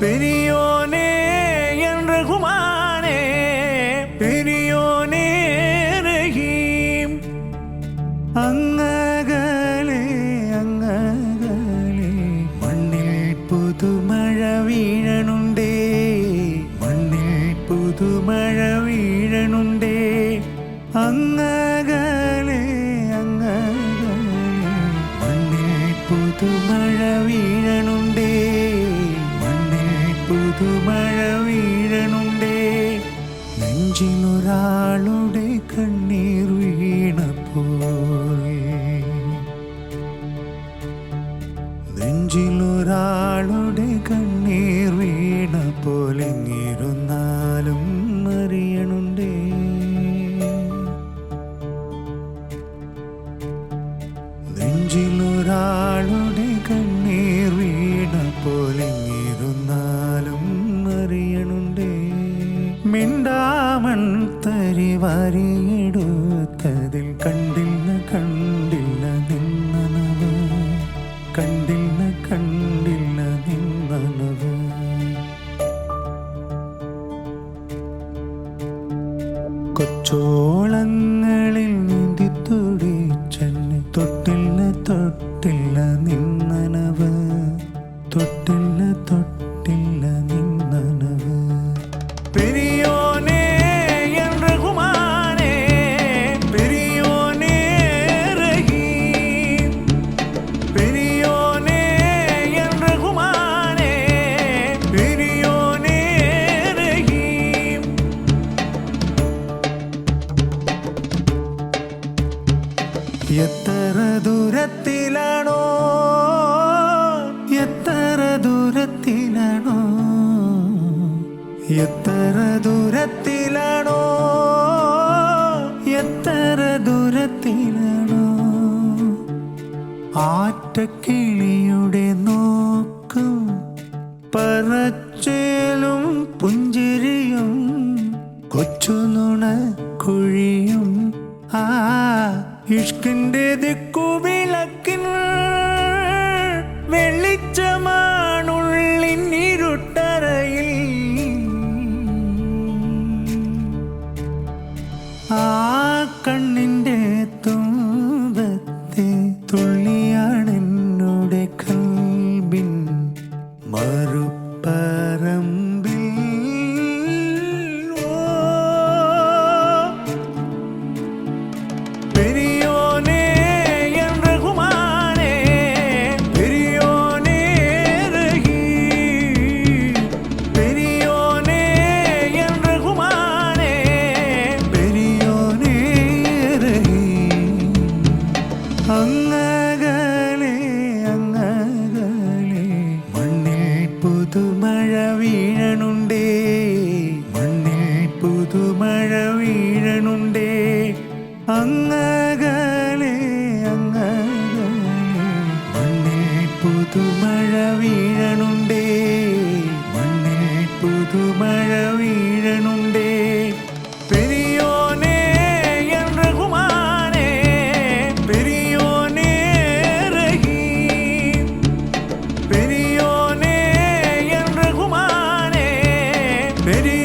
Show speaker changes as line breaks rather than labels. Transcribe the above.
பெரியோனே என்ற குமானே பெரியோனே ரஹீம் അങ്ങകലെ അങ്ങകലെ മണ്ണിൽ പുതുമഴ വീഴണുണ്ടേ മണ്ണിൽ പുതുമഴ വീഴണുണ്ടേ അങ്ങകലെ പുതുമഴ പുതുമഴ കണ്ണീർ വീണപ്പോൾ നെഞ്ചിലൊരാളുടെ കണ്ണീർ വീണ എങ്ങിരുന്നാലും എത്ര ദൂരത്തിലാണോ? എത്ര ദൂരത്തിലാണോ? എത്ര ദൂരത്തിലാണോ? എത്ര ദൂരത്തിലാണോ? ആറ്റക്കിളിയുടെ നോക്കും പറച്ചേലും പുഞ്ചിരിയും കൊച്ചുനുണ കുഴിയും ആ ഇഷ്കിന്റെ ദിക്കുവിളക്കിൻ വെളിച്ചമാണുള്ളിൻ ഇരുട്ടറയിൽ. ആ കണ്ണിന്റെ തുമ്പത്തെ തുള്ളിയാണെന്നോടെ കൽബിൻ മറുപറമ്പിൽ പുതുമഴ വീഴണുണ്ടേ. മണ്ണിൽ പുതുമഴ വീഴണുണ്ടേ. അങ്ങകലെ അങ്ങകലെ മണ്ണിൽ പുതുമഴ വീഴണു Maybe.